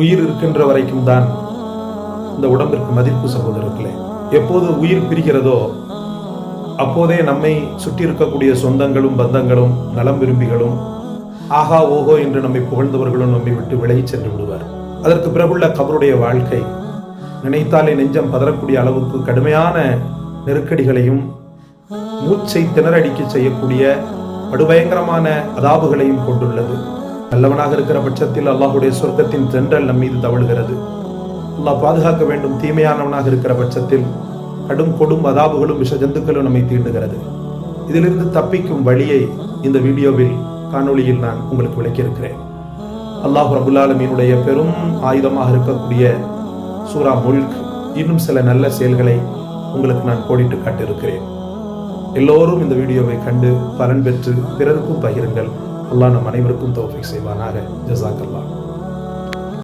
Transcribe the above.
உயிர் இருக்கின்ற வரைக்கும் தான் இந்த உடம்பிற்கு மதிப்பு சகோதரர்களே. எப்போது உயிர் பிரிகிறதோ அப்போதே நம்மை சுற்றி இருக்கக்கூடிய சொந்தங்களும் பந்தங்களும் நலம் விரும்பிகளும் ஆஹா ஓஹோ என்று நம்மை புகழ்ந்தவர்களும் நம்மை விட்டு விலகி சென்று விடுவார். அதற்கு பிறகுள்ள கபருடைய வாழ்க்கை நினைத்தாலே நெஞ்சம் பதறக்கூடிய அளவுக்கு கடுமையான நெருக்கடிகளையும் மூச்சை திணறடிக்க செய்யக்கூடிய படுபயங்கரமான அதாபுகளையும் கொண்டுள்ளது. நல்லவனாக இருக்கிற பட்சத்தில் அல்லாஹுடைய சொர்க்கத்தின் தென்றல் நம் மீது தவழுகிறது. அல்லாஹ் பாதுகாக்க வேண்டும். தீமையானவனாக இருக்கிற பட்சத்தில் கடும் கொடும் அதாபுகளும் விஷ ஜந்துக்களும் நம்மை தீண்டுகிறது. இதிலிருந்து தப்பிக்கும் வழியை இந்த வீடியோவில் காணொளியில் நான் உங்களுக்கு விளக்கியிருக்கிறேன். அல்லாஹ் ரபுல்லாலமீனுடைய பெரும் ஆயுதமாக இருக்கக்கூடிய சூரா முல்க் இன்னும் சில நல்ல செயல்களை உங்களுக்கு நான் கோடிட்டு காட்டியிருக்கிறேன். எல்லோரும் இந்த வீடியோவை கண்டு பலன் பெற்று பிறருக்கும் பகிருங்கள். அல்லாஹ் நம் அனைவருக்கும் தோஃபிக் செய்வானாக. ஜசாக் அல்லாஹ்